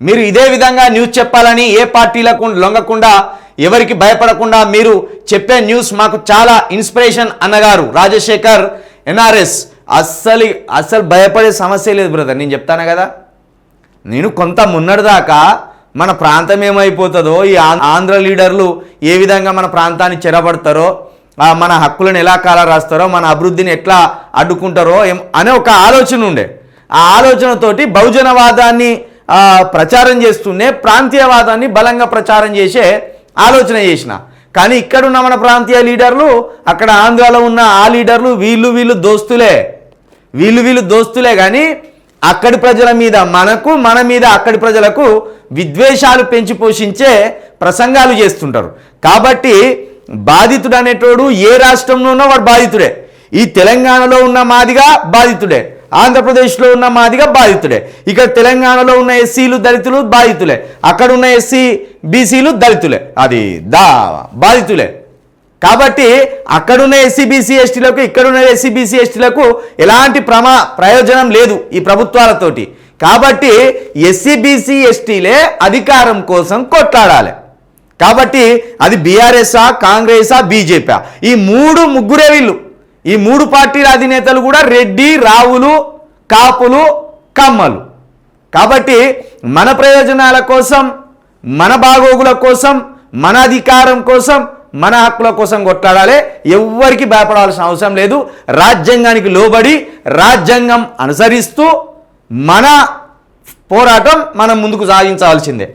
మీరు ఇదే విధంగా న్యూస్ చెప్పాలని ఏ పార్టీలకు లొంగకుండా ఎవరికి భయపడకుండా మీరు చెప్పే న్యూస్ మాకు చాలా ఇన్స్పిరేషన్ అన్నగారు రాజశేఖర్ ఎన్ఆర్ఎస్. అస్సలు అస్సలు భయపడే సమస్య లేదు బ్రదర్ నేను చెప్తాను కదా. నేను కొంత మున్నటిదాకా మన ప్రాంతం ఏమైపోతుందో ఈ ఆం- ఆంధ్ర లీడర్లు ఏ విధంగా మన ప్రాంతాన్ని చెరబడతారో ఆ మన హక్కులను ఎలా కాల రాస్తారో మన అభివృద్ధిని ఎట్లా అడ్డుకుంటారో ఏం అనే ఒక ఆలోచన ఉండే. ఆ ఆలోచనతోటి బహుజనవాదాన్ని ప్రచారం చేస్తూనే ప్రాంతీయవాదాన్ని బలంగా ప్రచారం చేసే ఆలోచన చేసిన. కానీ ఇక్కడున్న మన ప్రాంతీయ లీడర్లు అక్కడ ఆంధ్రాలో ఉన్న ఆ లీడర్లు వీళ్ళు వీళ్ళు దోస్తులే. వీళ్ళు వీళ్ళు దోస్తులే కానీ అక్కడి ప్రజల మీద మనకు మన మీద అక్కడి ప్రజలకు విద్వేషాలు పెంచి పోషించే ప్రసంగాలు చేస్తుంటారు. కాబట్టి బాధితుడు అనేటోడు ఏ రాష్ట్రంలో ఉన్నా వాడు బాధితుడే. ఈ తెలంగాణలో ఉన్న మాదిగా బాధితుడే. ఆంధ్రప్రదేశ్లో ఉన్న మాదిగా బాధితుడే ఇక్కడ తెలంగాణలో ఉన్న ఎస్సీలు దళితులు బాధితులే. అక్కడ ఉన్న ఎస్సీ బీసీలు దళితులే. అది దా బాధితులే. కాబట్టి అక్కడున్న ఎస్సీ బీసీ ఎస్టీలకు ఇక్కడున్న ఎస్సీ బీసీ ఎస్టీలకు ఎలాంటి ప్రమా ప్రయోజనం లేదు ఈ ప్రభుత్వాలతోటి. కాబట్టి ఎస్సీ బీసీ ఎస్టీలే అధికారం కోసం కొట్లాడాలి. కాబట్టి అది బీఆర్ఎస్ఆ కాంగ్రెసా బీజేపీ ఈ మూడు ముగ్గురే వీళ్ళు. ఈ మూడు పార్టీల అధినేతలు కూడా రెడ్డి రావులు కాపులు కమ్మలు. కాబట్టి మన ప్రయోజనాల కోసం మన బాగోగుల కోసం మన అధికారం కోసం మన హక్కుల కోసం కొట్లాడాలి. ఎవ్వరికి భయపడాల్సిన అవసరం లేదు. రాజ్యాంగానికి లోబడి రాజ్యాంగం అనుసరిస్తూ మన పోరాటం మనం ముందుకు సాగించాల్సిందే.